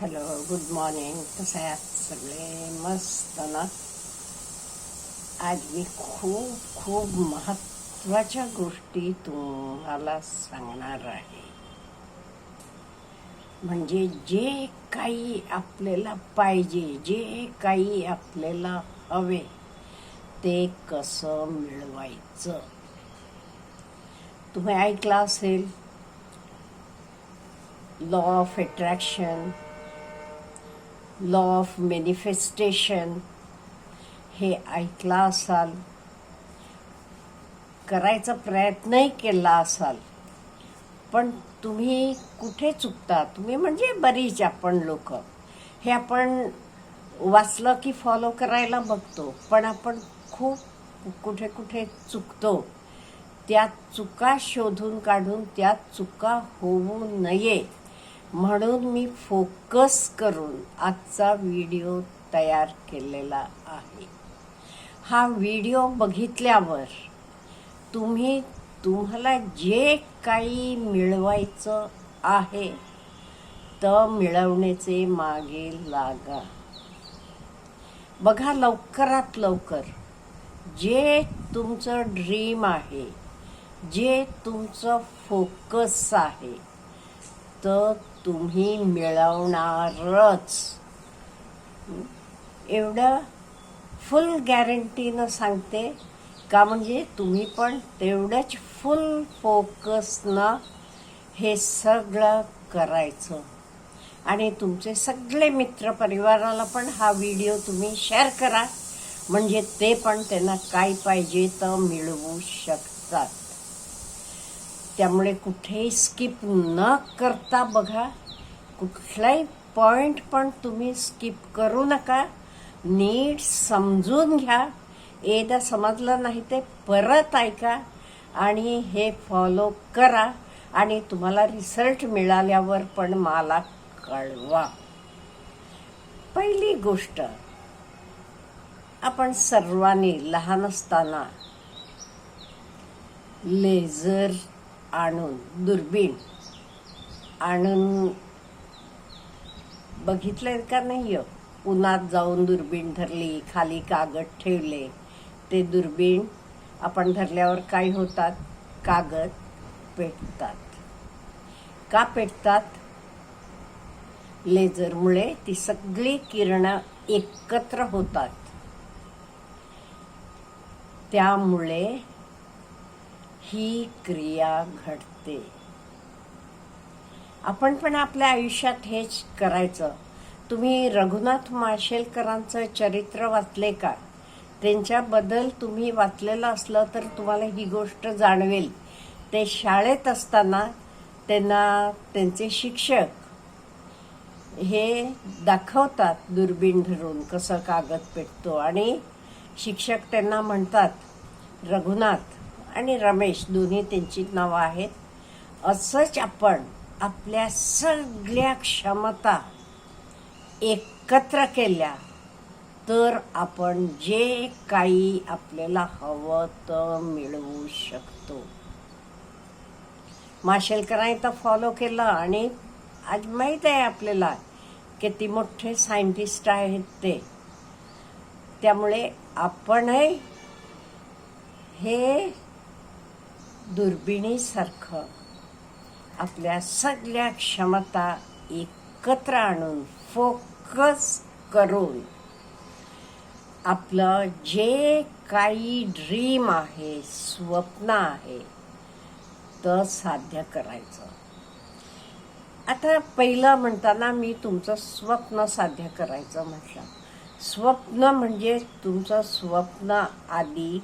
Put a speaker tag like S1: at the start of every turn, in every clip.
S1: Hello good morning कसं आहात सगळे मस्त ना आज मी खूप खूप महत्त्वाच्या गोष्टी तुम्हाला सांगणार आहे म्हणजे जे काही आपल्याला पाहिजे जे काही आपल्याला हवे ते कसं मिळवायचं तुम्ही ऐकलं असेल law of attraction law of manifestation हे ऐकला असाल. करायचा प्रयत्नही केला असाल. पण तुम्ही कुठे चुकता? तुम्ही म्हणजे बरीच आपण लोक. हे आपण वाचलं की फॉलो करायला बघतो. पण आपण खूप कुठे कुठे चुकतो. त्या चुका शोधून काढून त्या चुका होऊ नये. म्हणून मी फोकस करून आजचा व्हिडिओ तयार केलेला आहे. हा व्हिडिओ बघितल्यावर तुम्ही तुम्हाला जे काही मिळवायचं आहे तर मिळवण्याचे मागे लागा. बघा लवकरात लवकर जे तुमचं ड्रीम आहे जे तुमचं फोकस आहे तुम्ही मिळवणारच. एवढं फुल गॅरंटीनं सांगते का म्हणजे तुम्ही पण तेवढंच फुल फोकसनं हे सगळं करायचं. आणि तुमचे सगळे मित्र परिवाराला पण हा व्हिडिओ तुम्ही शेअर करा. म्हणजे ते पण त्यांना काय पाहिजे तर मिळवू शकतात. त्यामुळे कुठेही स्किप न करता बघा. कुठलाही पॉईंट पण तुम्ही स्किप करू नका. नीट समजून घ्या. एकदा समजलं नाही ते परत ऐका आणि हे फॉलो करा आणि तुम्हाला रिझल्ट मिळाल्यावर पण मला कळवा. पहिली गोष्ट आपण सर्वांनी लहान असताना लेझर आणून दुर्बीण. आणून बघितलंय का नाही हो? उन्हात जाऊन दुर्बीण धरली खाली कागद ठेवले. ते दुर्बीण आपण धरल्यावर काय होतात? कागद पेटतात. का पेटतात? लेझरमुळे ती सगळी किरणं एकत्र होतात. त्यामुळे ही क्रिया घडते. आपण पण आपल्या आयुष्यात हेच करायचं. तुम्ही रघुनाथ माशेलकरांचं चरित्र वाचले का? त्यांच्याबद्दल तुम्ही वाचलेलं असलं तर तुम्हाला ही गोष्ट जाणवेल. ते शाळेत असताना त्यांना त्यांचे शिक्षक हे दाखवतात दुर्बीण धरून कसं कागद पेटतो. आणि शिक्षक त्यांना म्हणतात रघुनाथ आणि रमेश दोन्ही त्यांची नावं आहेत. असंच आपण आपल्या सगळ्या क्षमता एकत्र केल्या तर आपण जे काही आपल्याला हवं तर मिळवू शकतो. माशेलकरांनी तर फॉलो केलं आणि आज माहीत आहे आपल्याला किती मोठे सायंटिस्ट आहेत ते. त्यामुळे आपणही हे दुर्बिणीसारखं आपल्या सगळ्या क्षमता एकत्र आणून फोकस करून आपलं जे काही ड्रीम आहे स्वप्न आहे तर साध्य करायचं. आता पहिलं म्हणताना मी तुमचं स्वप्न साध्य करायचं म्हटलं. स्वप्न म्हणजे तुमचं स्वप्न आधी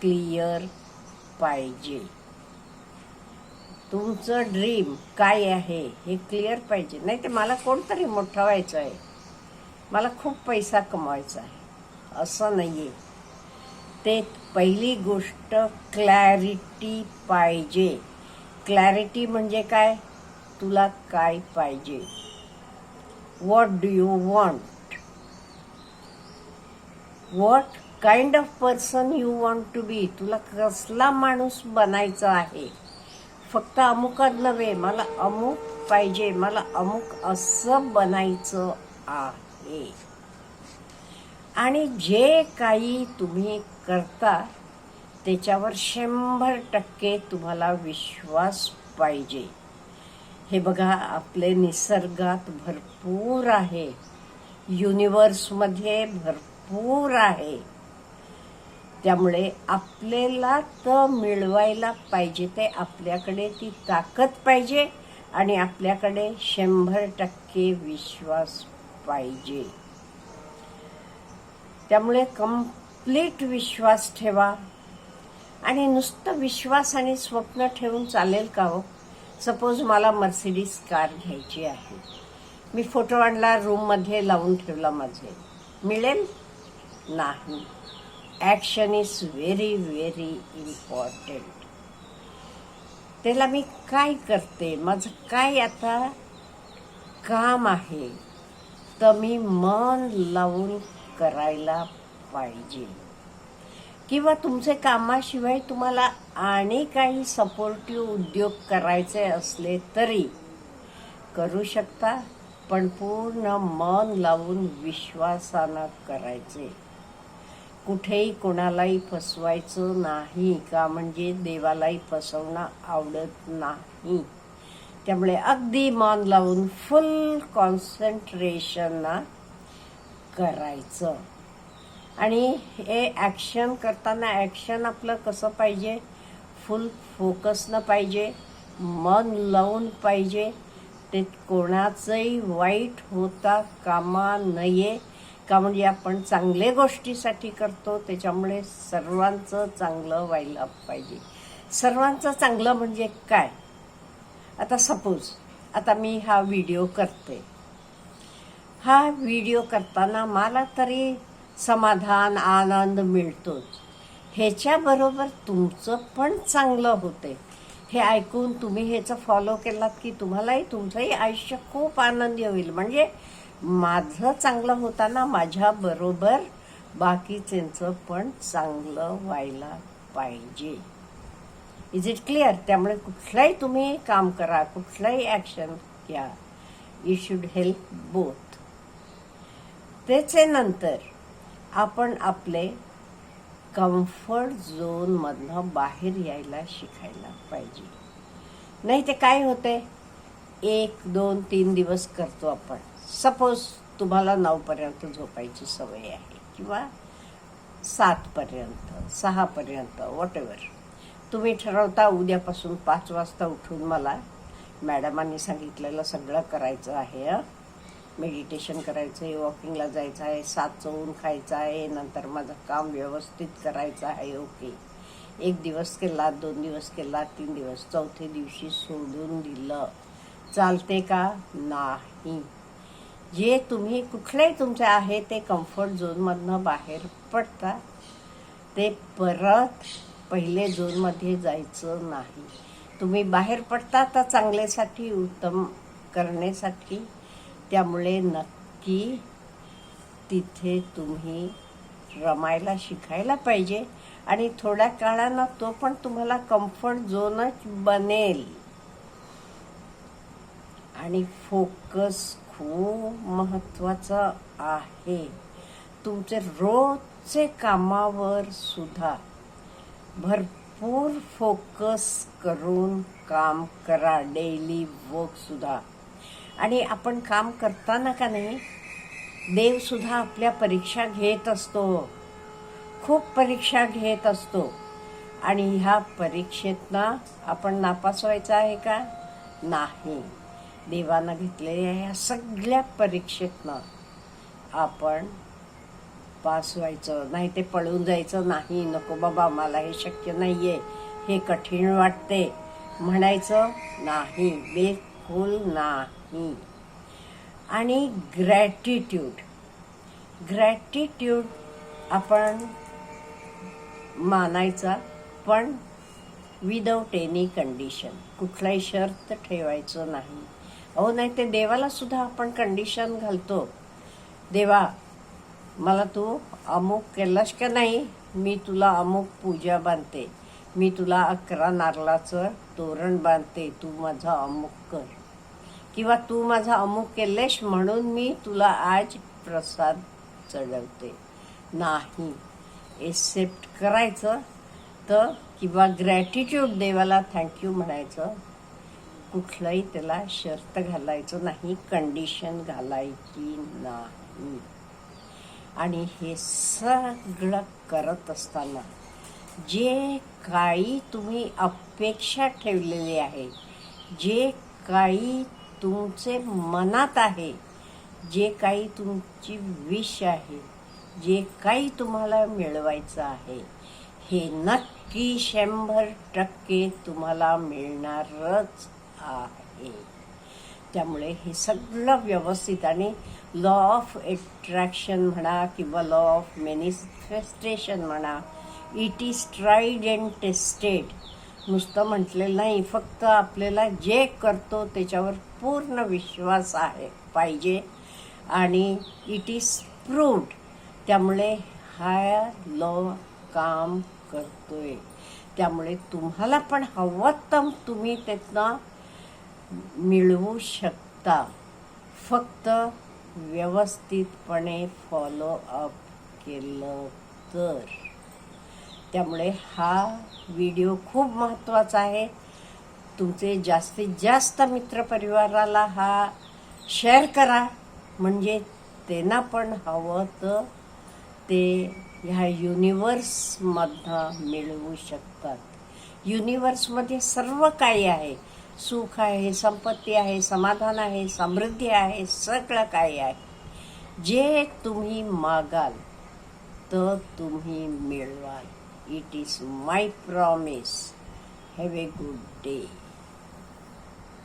S1: क्लिअर पाहिजे. तुमचं ड्रीम काय आहे हे क्लिअर पाहिजे. नाही ते मला कोणतरी मोठं व्हायचं आहे. मला खूप पैसा कमवायचा आहे. असं नाही आहे ते पहिली गोष्ट क्लॅरिटी पाहिजे. क्लॅरिटी म्हणजे काय? तुला काय पाहिजे? What do you want what kind of person you want to be तुला कसला माणूस बनायचा आहे? फक्त अमुकच नव्हे मला अमुक पाहिजे मला अमुक असं बनायचं आहे. आणि जे काही तुम्ही करता त्याच्यावर शंभर टक्के तुम्हाला विश्वास पाहिजे. हे बघा आपले निसर्गात भरपूर आहे. युनिवर्समध्ये भरपूर आहे. त्यामुळे आपल्याला तर मिळवायला पाहिजे ते आपल्याकडे ती ताकद पाहिजे आणि आपल्याकडे शंभर टक्के विश्वास पाहिजे. त्यामुळे कंप्लीट विश्वास ठेवा. आणि नुसतं विश्वास आणि स्वप्न ठेवून चालेल का हो? सपोज मला मर्सिडीज कार घ्यायची आहे. मी फोटो आणला रूममध्ये लावून ठेवला माझे. मिळेल? नाही. Action is very very important त्याला मी काय करते? माझं काय आता काम आहे? तर मी मन लावून करायला पाहिजे. किंवा तुमचे कामाशिवाय तुम्हाला आणि काही सपोर्टिव्ह उद्योग करायचे असले तरी करू शकता पण पूर्ण मन लावून विश्वासानं करायचे. कुठेही कोणालाही फसवायचं नाही का? म्हणजे देवालाही फसवणं आवडत नाही. त्यामुळे अगदी मन लावून फुल कॉन्सन्ट्रेशन करायचं. आणि हे ॲक्शन करताना ॲक्शन आपलं कसं पाहिजे? फुल फोकसनं पाहिजे मन लावून पाहिजे. ते कोणाचंही वाईट होता कामा नये. का म्हणजे आपण चांगले गोष्टीसाठी करतो त्याच्यामुळे सर्वांचं चांगलं व्हायला पाहिजे. सर्वांचं चांगलं म्हणजे काय? आता सपोज आता मी हा व्हिडिओ करते. हा व्हिडिओ करताना मला तरी समाधान आनंद मिळतोच. ह्याच्याबरोबर तुमचं पण चांगलं होते. हे ऐकून तुम्ही ह्याचं फॉलो केलात की तुम्हालाही तुमचंही आयुष्य खूप आनंदी होईल. म्हणजे माझं चांगलं होताना माझ्याबरोबर बाकीच्यांचं पण चांगलं व्हायला पाहिजे. इज इट क्लिअर त्यामुळे कुठलंही तुम्ही काम करा कुठलंही ॲक्शन घ्या. यू शुड हेल्प बोथ त्याचे नंतर आपण आपले कम्फर्ट झोनमधनं बाहेर यायला शिकायला पाहिजे. नाही ते काय होते एक दोन तीन दिवस करतो आपण. सपोज तुम्हाला नऊपर्यंत झोपायची सवय आहे किंवा सातपर्यंत सहापर्यंत वॉट एव्हर तुम्ही ठरवता उद्यापासून पाच वाजता उठून मला मॅडमांनी सांगितलेलं सगळं करायचं आहे मेडिटेशन करायचं आहे वॉकिंगला जायचं आहे सात चवून खायचं आहे नंतर माझं काम व्यवस्थित करायचं आहे ओके. एक दिवस केला दोन दिवस केला तीन दिवस चौथे दिवशी सोडून दिलं. चालते का? नाही. जे तुम्ही कुठलेही तुमचे आहे ते कम्फर्ट झोनमधनं बाहेर पडता ते परत पहिले झोनमध्ये जायचं नाही. तुम्ही बाहेर पडता तर चांगल्यासाठी उत्तम करण्यासाठी. त्यामुळे नक्की तिथे तुम्ही रमायला शिकायला पाहिजे. आणि थोड्या काळानं तो पण तुम्हाला कम्फर्ट झोनच बनेल. आणि फोकस खूप महत्वाचं आहे. तुमचे रोजचे कामावर सुद्धा भरपूर फोकस करून काम करा. डेली वर्क सुद्धा. आणि आपण काम करताना का नाही देव सुद्धा आपल्या परीक्षा घेत असतो. खूप परीक्षा घेत असतो. आणि ह्या परीक्षेतना आपण नापास व्हायचं आहे का? नाही. देवानं घेतलेल्या ह्या सगळ्या परीक्षेतनं आपण पास व्हायचं नाही ते पळून जायचं नाही नको बाबा मला हे शक्य नाही आहे हे कठीण वाटते म्हणायचं नाही बिलकुल नाही. आणि ग्रॅटिट्यूड ग्रॅटिट्यूड आपण मानायचा पण विदाऊट एनी कंडिशन कुठलाही शर्त ठेवायचं नाही. अहो नाही ते देवाला सुद्धा आपण कंडिशन घालतो. देवा मला तू अमुक केलास का नाही? मी तुला अमुक पूजा बांधते. मी तुला अकरा नारळाचं तोरण बांधते. तू माझा अमुक कर. किंवा तू माझा अमुक केलेस म्हणून मी तुला आज प्रसाद चढवते. नाही. एक्सेप्ट करायचं तर किंवा ग्रॅटिट्यूड देवाला थँक्यू म्हणायचं कुठलंही त्याला शर्त घालायचं नाही कंडिशन घालायची नाही. आणि हे सगळं करत असताना जे काही तुम्ही अपेक्षा ठेवलेली आहे जे काही तुमचे मनात आहे जे काही तुमची विष आहे जे काही तुम्हाला मिळवायचं आहे हे नक्की शंभर टक्के तुम्हाला मिळणारच. आहे. त्यामुळे हे सगळं व्यवस्थित आणि लॉ ऑफ अट्रॅक्शन म्हणा किंवा लॉ ऑफ मॅनिफेस्टेशन म्हणा it is tried and tested नुसतं म्हटलेलं नाही फक्त आपल्याला जे करतो त्याच्यावर पूर्ण विश्वास आहे पाहिजे. आणि इट इज प्रूव्ड त्यामुळे हा लॉ काम करतोय. त्यामुळे तुम्हाला पण हवं तर तुम्ही त्यातनं मिळवू शकता. फक्त व्यवस्थितपणे फॉलो अप केलं तर. त्यामुळे हा व्हिडिओ खूप महत्त्वाचा आहे. तुमचे जास्तीत जास्त मित्रपरिवाराला हा शेअर करा. म्हणजे त्यांना पण हवं तर ते ह्या युनिवर्समधनं मिळवू शकतात. युनिवर्समध्ये सर्व काही आहे. सुख आहे संपत्ती आहे समाधान आहे समृद्धी आहे सगळं काही आहे. जे तुम्ही मागाल तर तुम्ही मिळवाल. It is my promise have a good day